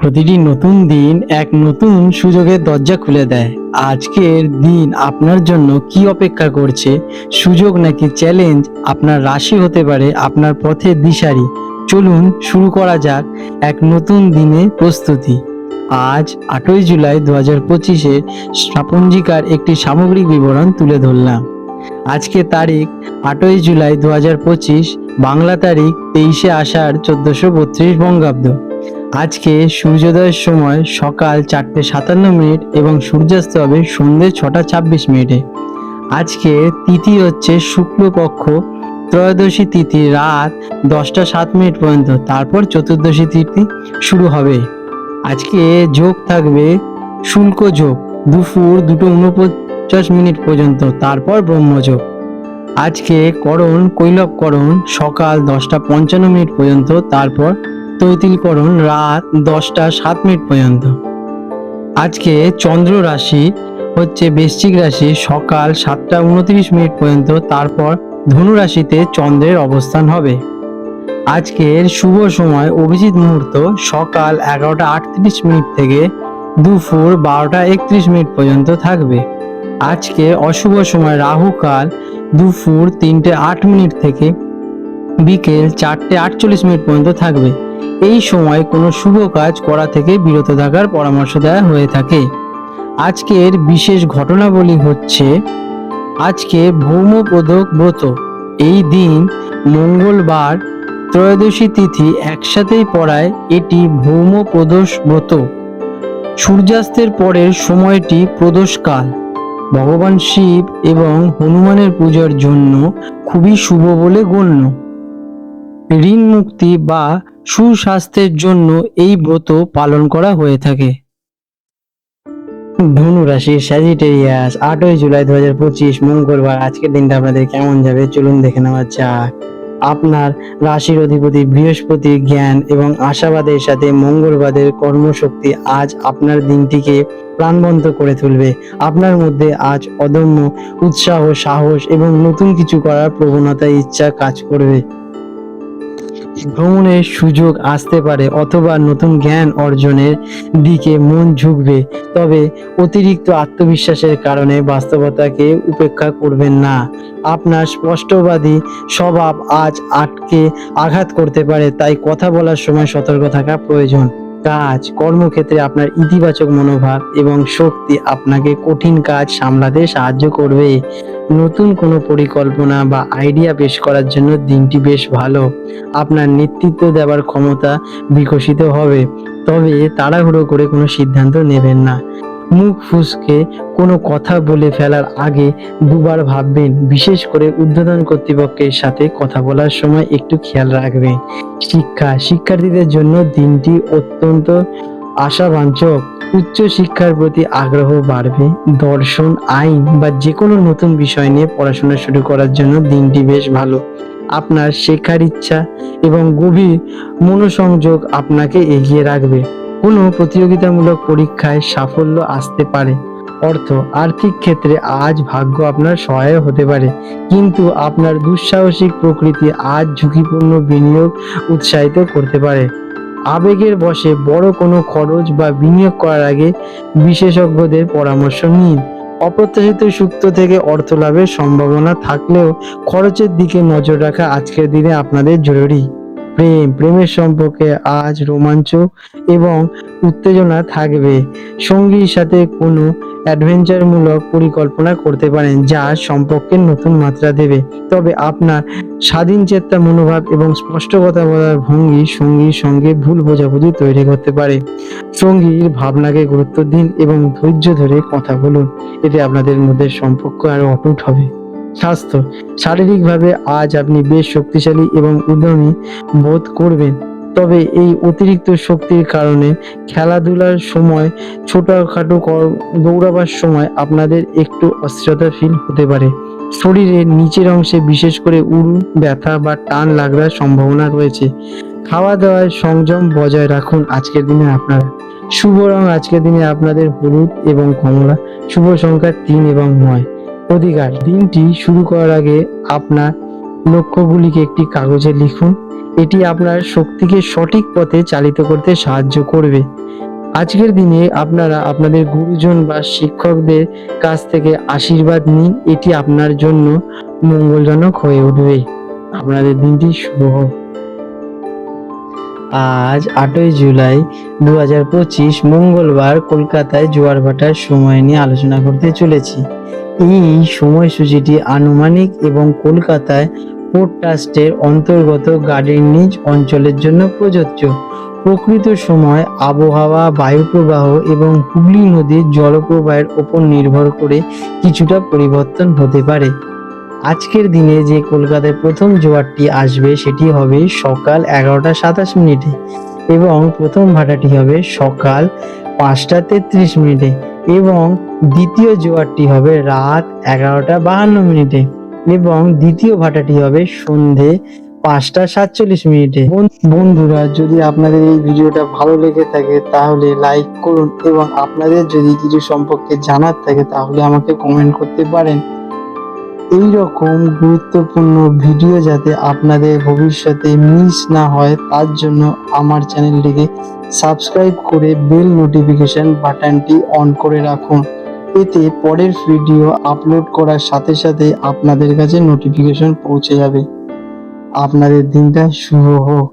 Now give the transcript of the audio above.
প্রতিটি নতুন দিন এক নতুন সুযোগের দরজা খুলে দেয়। আজকের দিন আপনার জন্য কি অপেক্ষা করছে? সুযোগ নাকি চ্যালেঞ্জ? আপনার রাশি হতে পারে, আপনার পথের দিশারি। চলুন শুরু করা যাক এক নতুন দিনে প্রস্তুতি। আজ আটই জুলাই দু হাজার পঁচিশে স্থাপঞ্জিকার একটি সামগ্রিক বিবরণ তুলে ধরলাম। আজকে তারিখ আটই জুলাই দু হাজার পঁচিশ, বাংলা তারিখ তেইশে আষাঢ় চোদ্দশো বত্রিশ বঙ্গাব্দ। আজকে সূর্যোদয়ের সময় সকাল চারটে সাতান্ন মিনিট এবং সূর্যাস্ত হবে সন্ধ্যে ছটা ছাব্বিশ মিনিটে। আজকে তিথি হচ্ছে শুক্লপক্ষ, ত্রয়োদশী তিথি রাত দশটা সাত মিনিট পর্যন্ত, তারপর চতুর্দশী তিথি শুরু হবে। আজকে যোগ থাকবে শুল্ক যোগ, দুপুর দুটো উনপঞ্চাশ মিনিট পর্যন্ত, তারপর ব্রহ্মযোগ আজকে করণ কৈলবকরণ সকাল দশটা পঞ্চান্ন মিনিট পর্যন্ত, তারপর তৈতিলকরণ রাত দশটা সাত মিনিট পর্যন্ত। আজকে চন্দ্র রাশি হচ্ছে বৃশ্চিক রাশি, সকাল সাতটা উনত্রিশ মিনিট পর্যন্ত, তারপর ধনু রাশিতে চন্দ্রের অবস্থান হবে। আজকের শুভ সময়, অভিজিৎ মুহূর্ত, সকাল এগারোটা আটত্রিশ মিনিট থেকে দুপুর বারোটা একত্রিশ মিনিট পর্যন্ত থাকবে। আজকে অশুভ সময় রাহুকাল দুপুর তিনটে আট মিনিট থেকে বিকেল চারটে আটচল্লিশ মিনিট পর্যন্ত থাকবে। এই সময় কোনো শুভ কাজ করা থেকে বিরত থাকার পরামর্শ দেওয়া হয়ে থাকে। আজকের বিশেষ ঘটনাবলী হচ্ছে, আজকে ভৌমপ্রদক ব্রত। এই দিন মঙ্গলবার, ত্রয়োদশী তিথি একসাথেই পড়ায় এটি ভৌম প্রদোষ ব্রত। সূর্যাস্তের পরের সময়টি প্রদোষকাল। ভগবান শিব এবং হনুমানের পূজার জন্য খুবই শুভ বলে গণ্য। ঋণ মুক্তি বা সুস্বাস্থ্যের জন্য এই ব্রত পালন করা হয়ে থাকে। ধনু রাশি স্যাজিটেরিয়াস আটই জুলাই দু হাজার পঁচিশ, মঙ্গলবার। আজকের দিনটা আপনাদের কেমন যাবে? চলুন দেখে নেওয়া যাক। আপনার রাশির অধিপতি বৃহস্পতি জ্ঞান এবং আশাবাদের সাথে মঙ্গলবাদের কর্মশক্তি আজ আপনার দিনটিকে প্রাণবন্ত করে তুলবে। আপনার মধ্যে আজ অদম্য উৎসাহ, সাহস এবং নতুন কিছু করার প্রবণতা, ইচ্ছা কাজ করবে। ভ্রমণের সুযোগ আসতে পারে অথবা নতুন জ্ঞান অর্জনের দিকে মন ঝুঁকবে, তবে অতিরিক্ত আত্মবিশ্বাসের কারণে বাস্তবতাকে উপেক্ষা করবেন না। আপনার স্পষ্টবাদী স্বভাব আজ আটকে আঘাত করতে পারে, তাই কথা বলার সময় সতর্ক থাকা প্রয়োজন। কাজ, কর্মক্ষেত্রে আপনার ইতিবাচক মনোভাব এবং শক্তি আপনাকে কঠিন কাজ সামলাতে সাহায্য করবে। নতুন কোনো পরিকল্পনা বা আইডিয়া পেশ করার জন্য দিনটি বেশ ভালো। আপনার নেতৃত্ব দেওয়ার ক্ষমতা বিকশিত হবে। তবে তাড়াহুড়ো করে কোনো সিদ্ধান্ত নেবেন না। মুখ ফুসকে কোনো কথা বলে ফেলার আগে দুবার ভাববেন, বিশেষ করে উদ্বোধন কর্তৃপক্ষের সাথে কথা বলার সময় একটু খেয়াল রাখবেন। শিক্ষা, শিক্ষার্থীদের জন্য দিনটি অত্যন্ত আশাবাঞ্চক। উচ্চ শিক্ষার প্রতি আগ্রহ বাড়বে। দর্শন, আইন বা যে কোনো নতুন বিষয় নিয়ে পড়াশোনা শুরু করার জন্য দিনটি বেশ ভালো। আপনার শেখার ইচ্ছা এবং গভীর মনোসংযোগ আপনাকে এগিয়ে রাখবে। কোনো প্রতিযোগিতামূলক পরীক্ষায় সাফল্য আসতে পারে। অর্থ, আর্থিক ক্ষেত্রে আজ ভাগ্য আপনার সহায়ক হতে পারে। কিন্তু আপনার দুঃসাহসিক প্রকৃতি আজ ঝুঁকিপূর্ণ বিনিয়োগ উৎসাহিত করতে পারে। আবেগের বশে বড় কোনো খরচ বা বিনিয়োগ করার আগে বিশেষজ্ঞদের পরামর্শ নিন। অপ্রত্যাশিত সূত্র থেকে অর্থ লাভের সম্ভাবনা থাকলেও খরচের দিকে নজর রাখা আজকের দিনে আপনাদের জরুরি। প্রেম, প্রেমের সম্পর্কে আজ রোমাঞ্চ এবং উত্তেজনা থাকবে। সঙ্গীর সাথে কোনো অ্যাডভেঞ্চারমূলক পরিকল্পনা করতে পারেন, যা সম্পর্কের নতুন মাত্রা দেবে। তবে আপনার স্বাধীন চেত্তা মনোভাব এবং স্পষ্ট কথা বলার ভঙ্গি সঙ্গীর সঙ্গে ভুল বোঝাবুঝি তৈরি করতে পারে। সঙ্গীর ভাবনাকে গুরুত্ব দিন এবং ধৈর্য ধরে কথা বলুন। এতে আপনাদের মধ্যে সম্পর্ক আরও অটুট হবে। স্বাস্থ্য। শারীরিকভাবে আজ আপনি বেশ শক্তিশালী এবং উদ্যমী বোধ করবেন। তবে এই অতিরিক্ত শক্তির কারণে খেলাধুলার সময়, ছোটখাটো দৌড়াবার সময় আপনাদের একটু অস্থিরতা ফিল হতে পারে। শরীরের নিচের অংশে বিশেষ করে উরু, ব্যথা বা টান লাগার সম্ভাবনা রয়েছে। খাওয়া দাওয়ায় সংযম বজায় রাখুন আজকের দিনে আপনারা। শুভ রং আজকের দিনে আপনাদের হলুদ এবং কমলা। শুভ সংখ্যা তিন এবং নয়। অধিকার। দিনটি শুরু করার আগে আপনার লক্ষ্যগুলিকে একটি কাগজে লিখুন। এটি আপনার শক্তিকে সঠিক পথে চালিত করতে সাহায্য করবে। আজকের দিনে আপনারা আপনাদের গুরুজন বা শিক্ষকদের কাছ থেকে আশীর্বাদ নিন। এটি আপনার জন্য মঙ্গলজনক হয়ে উঠবে। আপনাদের দিনটি শুভ হোক। আজ আটই জুলাই দু হাজার পঁচিশ মঙ্গলবার কলকাতায় জোয়ার ভাটার সময় নিয়ে আলোচনা করতে চলেছি। এই সময়সূচিটি আনুমানিক এবং কলকাতায় পোর্ট অন্তর্গত গার্ডেন নিজ অঞ্চলের জন্য প্রযোজ্য। প্রকৃত সময় আবহাওয়া, বায়ুপ্রবাহ এবং হুগলি নদীর জলপ্রবাহের ওপর নির্ভর করে কিছুটা পরিবর্তন হতে পারে। আজকের দিনে যে কলকাতায় প্রথম জোয়ারটি আসবে সেটি হবে সকাল এগারোটা সাতাশ মিনিটে এবং প্রথম ভাটাটি হবে সকাল পাঁচটা তেত্রিশ মিনিটে এবং দ্বিতীয় জোয়ারটি হবে রাত এগারোটা বাহান্ন মিনিটে এবং দ্বিতীয় ভাটাটি হবে সন্ধে পাঁচটা সাতচল্লিশ মিনিটে। বন্ধুরা, যদি আপনাদের এই ভিডিওটা ভালো লেগে থাকে তাহলে লাইক করুন এবং আপনাদের যদি কিছু সম্পর্কে জানার থাকে তাহলে আমাকে কমেন্ট করতে পারেন। এই রকম গুরুত্বপূর্ণ ভিডিও যাতে আপনাদের ভবিষ্যতে মিস না হয়, তার জন্য আমার চ্যানেলটিকে সাবস্ক্রাইব করে বেল নোটিফিকেশন বাটনটি অন করে রাখুন। এতে পরের ভিডিও আপলোড করার সাথে সাথে আপনাদের কাছে নোটিফিকেশন পৌঁছে যাবে। আপনাদের দিনটা শুভ হোক।